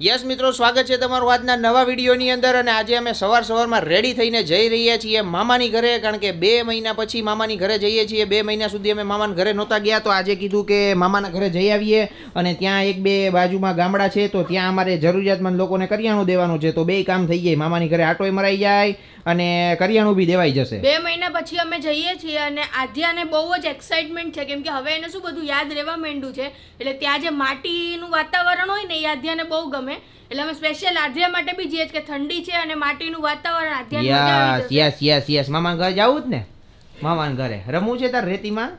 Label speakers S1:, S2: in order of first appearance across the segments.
S1: Yes મિત્રો, સ્વાગત છે તમારું આજના નવા વિડીયોની અંદર અને આજે અમે સવાર સવારમાં રેડી થઈને જઈ રહ્યા છીએ મામાની ઘરે, કારણ કે બે મહિના પછી મામાની ઘરે જઈએ છીએ. બે મહિના સુધી અમે મામાના ઘરે નહોતા ગયા, તો આજે કીધું કે મામાના ઘરે જઈ આવીએ અને ત્યાં એક બે બાજુમાં ગામડા છે, તો ત્યાં અમારે જરૂરિયાતમંદ લોકોને કરિયાણું દેવાનું છે. તો બે કામ થઈ જાય, મામાની ઘરે આટોય મરાઈ જાય અને કરિયાણું બી દેવાઈ જશે.
S2: બે મહિના પછી અમે જઈએ છીએ અને આધ્યાને બહુ જ એક્સાઇટમેન્ટ છે, કેમ કે હવે એને શું બધું યાદ રહેવા માંડ્યું છે? એટલે ત્યાં જે માટીનું વાતાવરણ હોય ને, એ આધ્યાને બહુ ગમે. એટલે અમે સ્પેશિયલ આધ્યા માટે બી જઈએ કે ઠંડી છે અને માટીનું વાતાવરણ
S1: યસ યસ યસ મામા મામાના ઘરે જવું જ ને? મામાના ઘરે. રમવું છે તાર રેતીમાં?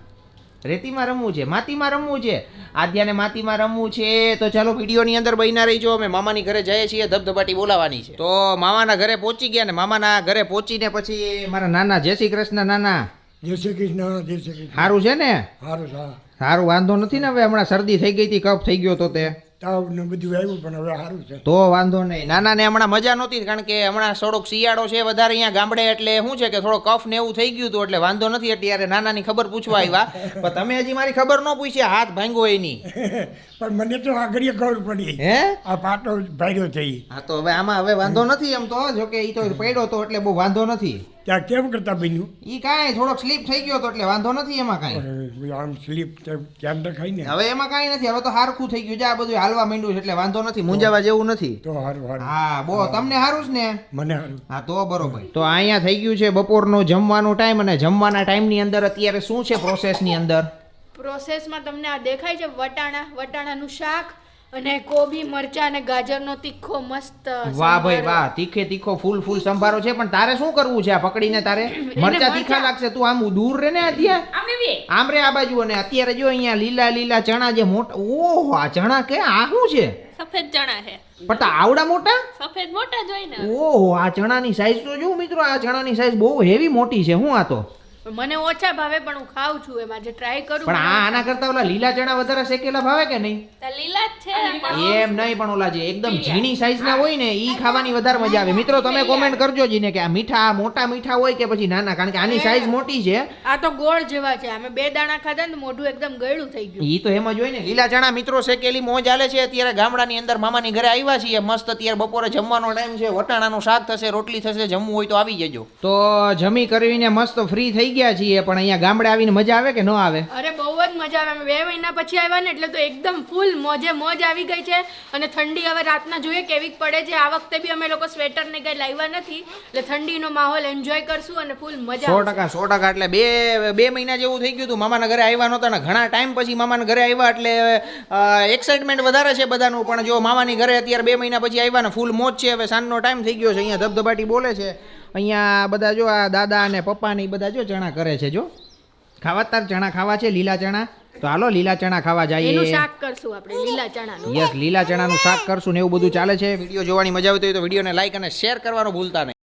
S1: રેતીમાં રમવું છે? માતીમાં રમવું છે? આદ્યાને માતીમાં રમવું છે? તો ચાલો વિડીયોની અંદર બહીના રહીજો. અમે મામાની ઘરે જઈએ છીએ ધબધબાટી બોલાવાની છે. તો મામાના ઘરે પહોંચી ગયા ને? મામાના ઘરે પહોંચીને પછી મારા નાના જય શ્રી કૃષ્ણ નાના.
S3: જય શ્રી કૃષ્ણ જય શ્રી કૃષ્ણ.
S1: સારું છે ને?
S3: સારું
S1: સારું વાંધો નથી ને હવે? હમણાં શરદી થઈ ગઈ હતી કફ થઈ ગયો તો તે.
S3: તાવ ને બધું આવ્યું પણ હવે સારું છે.
S1: તો વાંધો નહીં. નાના ને હમણાં મજા નહોતી કારણ કે હમણાં થોડોક શિયાળો છે વધારે અહીંયા ગામડે એટલે શું છે કે થોડો કફ ને એવું થઈ ગયું હતું એટલે વાંધો નથી અત્યારે નાનાની ખબર પૂછવા આવ્યા. પણ તમે હજી મારી ખબર ન પૂછી હાથ ભાંગો એની.
S3: પણ મને તો આગળ ખબર પડી.
S1: હે?
S3: આ પાટો ભાર્યો થઈ
S1: હા તો હવે આમાં હવે વાંધો નથી એમ તો જો કે એ તો પડ્યો તો એટલે બહુ વાંધો નથી.
S3: ત્યાં કેમ કરતા બન્યું?
S1: એ કાંઈ થોડોક સ્લીપ થઈ ગયો તો એટલે વાંધો નથી એમાં કાંઈ.
S3: આમ સ્લીપ ધ્યાન રખાય ને.
S1: હવે એમાં કાંઈ નથી હવે તો હારખું થઈ ગયું છે આ બધું હાલવા માંડ્યું છે એટલે વાંધો નથી મૂંઝાવા જેવું નથી.
S3: તો હારું હારું.
S1: હા બો તમને સારું જ ને?
S3: મને હારું.
S1: હા તો બરોબર. તો અહીંયા થઈ ગયું છે બપોરનો જમવાનો ટાઈમ અને જમવાના ટાઈમની અંદર અત્યારે શું છે પ્રોસેસની અંદર?
S2: પ્રોસેસમાં તમને આ દેખાય છે વટાણા વટાણાનું શાક અને કોબી મરચા અને ગાજરનો તીખો મસ્ત
S1: વાહ ભાઈ વાહ તીખે તીખો ફૂલ ફૂલ સંભારો છે પણ તારે શું કરવું છે આ પકડીને તારે? મરચા તીખા લાગશે તું આમ દૂર રે ને અત્યારે? આમ રે આ બાજુ અને અત્યારે જો અહીંયા લીલા લીલા ચણા જે મોટા ઓહો આ ચણા કે આ શું છે?
S4: સફેદ ચણા છે.
S1: પણ તો આવડા મોટા?
S4: સફેદ મોટા જોઈને ને.
S1: ઓહો આ ચણાની સાઈઝ તો જો મિત્રો આ ચણાની સાઈઝ બહુ હેવી મોટી છે હું આ તો.
S2: મને ઓછા ભાવે પણ હું ખાઉં છું એમાં. જે ટ્રાય કરું
S1: પણ આ આના કરતા ઓલા લીલા ચણા વધારે શેકેલા ભાવે કે નહીં?
S4: તો લીલા જ છે
S1: એમ નહીં પણ ઓલા જે એકદમ ઝીણી સાઈઝ ના હોય ને ઈ ખાવાની વધારે મજા આવે. મિત્રો તમે કોમેન્ટ કરજો જીને કે આ મીઠા મોટા મીઠા હોય કે પછી નાના કારણ કે આની સાઈઝ મોટી છે.
S2: આ તો ગોળ જેવા છે. અમે બે દાણા ખાધા ને મોઢું એકદમ ગળ્યું થઈ ગયું.
S1: ઈ તો એમ જ હોય ને લીલા ચણા મિત્રો શેકેલી મોજ આલે છે. અત્યારે ગામડાની અંદર મામાની ઘરે આવ્યા છીએ. મસ્ત અત્યારે બપોરે જમવાનો ટાઈમ છે. વટાણાનું શાક થશે રોટલી થશે જમવું હોય તો આવી જજો. તો જમી કરીને મસ્ત ફ્રી થઈ ગયા છીએ પણ અહીંયા ગામડે આવીને મજા આવે કે ન આવે?
S2: અરે બહુ જ મજા આવે. બે મહિના પછી આવ્યા ને એટલે તો એકદમ ફૂલ મોજે મોજ આવી ગઈ છે. અને ઠંડી હવે રાતના જોઈએ કેવી પડે છે. આ વખતે બી અમે લોકો સ્વેટર ને કઈ લાવ્યા નથી. એટલે ઠંડીનો માહોલ એન્જોય કરશું અને ફૂલ મજા
S1: સો ટકા સો ટકા એટલે બે બે મહિના જેવું થઈ ગયું હતું. મામાના ઘરે આવ્યા નહોતા ને ઘણા ટાઈમ પછી મામાના ઘરે આવ્યા એટલે એક્સાઇટમેન્ટ વધારે છે બધાનું. પણ જો મામાની ઘરે અત્યારે બે મહિના પછી આવ્યા ને ફૂલ મોજ છે. હવે સાંજનો ટાઈમ થઈ ગયો છે. અહીંયા ધબધબાટી બોલે છે. અહીંયા બધા જો આ દાદા અને પપ્પા ને ઈ બધા જો ચણા કરે છે જો. ખાવા તાર ચણા ખાવા છે લીલા ચણા. તો હાલો લીલા ચણા ખાવા
S2: એનું
S1: જઈએ
S2: શાક કરશું આપણે લીલા ચણાનું.
S1: યસ લીલા ચણાનું શાક કરશું ને એવું બધું ચાલે છે. વીડિયો જોવાની મજા આવતી હોય તો વિડીયોને લાઈક અને શેર કરવાનું ભૂલતા નહીં.